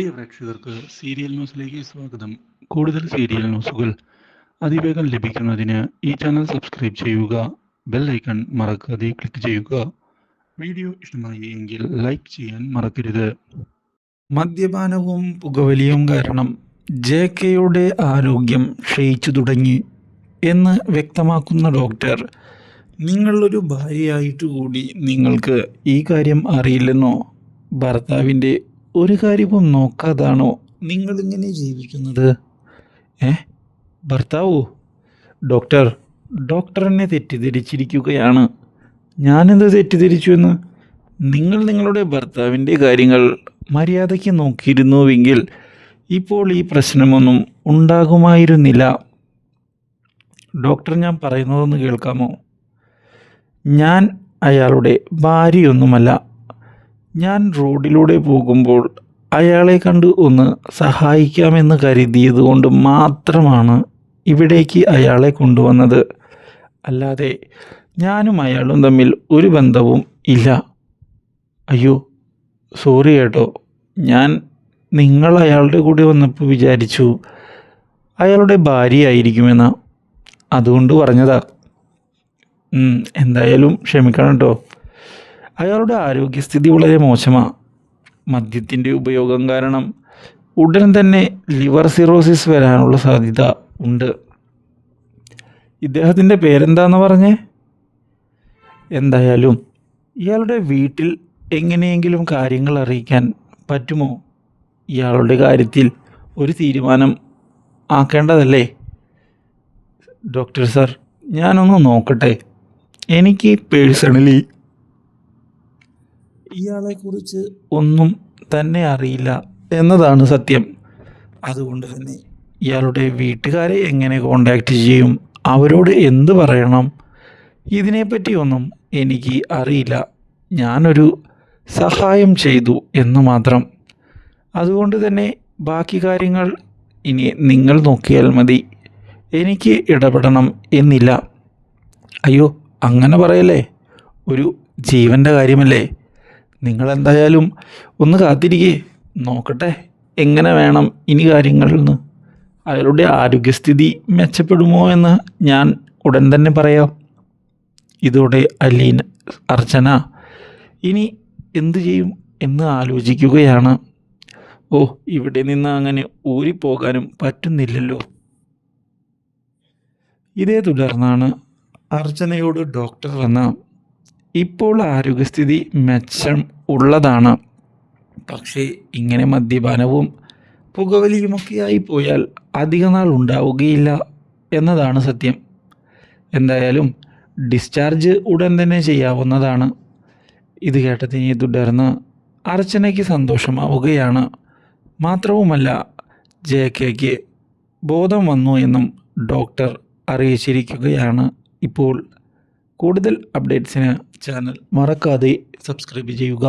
പ്രിയ പ്രേക്ഷകർക്ക് സീരിയൽ ന്യൂസിലേക്ക് സ്വാഗതം. കൂടുതൽ സീരിയൽ ന്യൂസുകൾ അതിവേഗം ലഭിക്കുന്നതിന് ഈ ചാനൽ സബ്സ്ക്രൈബ് ചെയ്യുക ബെൽ ഐക്കൺ മറക്കാതെ ക്ലിക്ക് ചെയ്യുക. വീഡിയോ ഇഷ്ടമായി എങ്കിൽ ലൈക്ക് ചെയ്യാൻ മറക്കരുത്. മദ്യപാനവും പുകവലിയും കാരണം ജെ കെയുടെ ആരോഗ്യം ക്ഷയിച്ചു തുടങ്ങി എന്ന് വ്യക്തമാക്കുന്ന ഡോക്ടർ നിങ്ങളൊരു ഭാര്യയായിട്ട് കൂടി നിങ്ങൾക്ക് ഈ കാര്യം അറിയില്ലെന്നോ? ഭർത്താവിന്റെ ഒരു കാര്യവും നോക്കാതാണോ നിങ്ങളിങ്ങനെ ജീവിക്കുന്നത്? ഏ? ഭർത്താവോ? ഡോക്ടർ ഡോക്ടറിനെ തെറ്റിദ്ധരിച്ചിരിക്കുകയാണ്. ഞാനെന്ത് തെറ്റിദ്ധരിച്ചു എന്ന് നിങ്ങൾ നിങ്ങളുടെ ഭർത്താവിന്റെ കാര്യങ്ങൾ മര്യാദയ്ക്ക് നോക്കിയിരുന്നുവെങ്കിൽ ഇപ്പോൾ ഈ പ്രശ്നമൊന്നും ഉണ്ടാകുമായിരുന്നില്ല. ഡോക്ടർ ഞാൻ പറയുന്നതൊന്ന് കേൾക്കാമോ? ഞാൻ അയാളുടെ ഭാര്യയൊന്നുമല്ല. ഞാൻ റോഡിലൂടെ പോകുമ്പോൾ അയാളെ കണ്ട് ഒന്ന് സഹായിക്കാമെന്ന് കരുതിയത് കൊണ്ട് മാത്രമാണ് ഇവിടേക്ക് അയാളെ കൊണ്ടുവന്നത്. അല്ലാതെ ഞാനും അയാളും തമ്മിൽ ഒരു ബന്ധവും ഇല്ല. അയ്യോ സോറി കേട്ടോ. ഞാൻ നിങ്ങൾ അയാളുടെ കൂടെ വന്നപ്പോൾ വിചാരിച്ചു അയാളുടെ ഭാര്യയായിരിക്കുമെന്ന അതുകൊണ്ട് പറഞ്ഞതാ. എന്തായാലും ക്ഷമിക്കണം കേട്ടോ. അയാളുടെ ആരോഗ്യസ്ഥിതി വളരെ മോശമാണ് മദ്യത്തിന്റെ ഉപയോഗം കാരണം ഉടൻ തന്നെ ലിവർ സിറോസിസ് വരാനുള്ള സാധ്യത ഉണ്ട്. ഇദ്ദേഹത്തിന്റെ പേരെന്താന്ന് പറഞ്ഞേ? എന്തായാലും ഇയാളുടെ വീട്ടിൽ എങ്ങനെയെങ്കിലും കാര്യങ്ങൾ അറിയിക്കാൻ പറ്റുമോ? ഇയാളുടെ കാര്യത്തിൽ ഒരു തീരുമാനം ആക്കേണ്ടതല്ലേ? ഡോക്ടർ സാർ ഞാനൊന്ന് നോക്കട്ടെ. എനിക്ക് പേഴ്സണലി ഇയാളെക്കുറിച്ച് ഒന്നും തന്നെ അറിയില്ല എന്നതാണ് സത്യം. അതുകൊണ്ട് തന്നെ ഇയാളുടെ വീട്ടുകാരെ എങ്ങനെ കോണ്ടാക്ട് ചെയ്യും? അവരോട് എന്ത് പറയണം? ഇതിനെപ്പറ്റിയൊന്നും എനിക്ക് അറിയില്ല. ഞാനൊരു സഹായം ചെയ്തു എന്ന് മാത്രം. അതുകൊണ്ട് തന്നെ ബാക്കി കാര്യങ്ങൾ ഇനി നിങ്ങൾ നോക്കിയാൽ മതി. എനിക്ക് ഇടപെടണം എന്നില്ല. അയ്യോ അങ്ങനെ പറയല്ലേ? ഒരു ജീവന്റെ കാര്യമല്ലേ? നിങ്ങളെന്തായാലും ഒന്ന് കാത്തിരിക്കേ. നോക്കട്ടെ എങ്ങനെ വേണം ഇനി കാര്യങ്ങളിൽ നിന്ന്? അയാളുടെ ആരോഗ്യസ്ഥിതി മെച്ചപ്പെടുമോ എന്ന് ഞാൻ ഉടൻ തന്നെ പറയാം. ഇതോടെ അലീൻ അർച്ചന ഇനി എന്തു ചെയ്യും എന്ന് ആലോചിക്കുകയാണ്. ഓ ഇവിടെ നിന്ന് അങ്ങനെ ഊരിപ്പോകാനും പറ്റുന്നില്ലല്ലോ. ഇതേ തുടർന്നാണ് അർച്ചനയോട് ഡോക്ടർ വന്ന ഇപ്പോൾ ആരോഗ്യസ്ഥിതി മെച്ചം ഉള്ളതാണ്. പക്ഷേ ഇങ്ങനെ മദ്യപാനവും പുകവലിയുമൊക്കെയായി പോയാൽ അധികനാൾ ഉണ്ടാവുകയില്ല എന്നതാണ് സത്യം. എന്തായാലും ഡിസ്ചാർജ് ഉടൻ തന്നെ ചെയ്യാവുന്നതാണ്. ഇത് കേട്ടതിനെ തുടർന്ന് അർച്ചനയ്ക്ക് സന്തോഷമാവുകയാണ്. മാത്രവുമല്ല ജെ കെക്ക് ബോധം വന്നു എന്നും ഡോക്ടർ അറിയിച്ചിരിക്കുകയാണ് ഇപ്പോൾ. കൂടുതൽ അപ്ഡേറ്റ്സിന് ചാനൽ മറക്കാതെ സബ്സ്ക്രൈബ് ചെയ്യുക.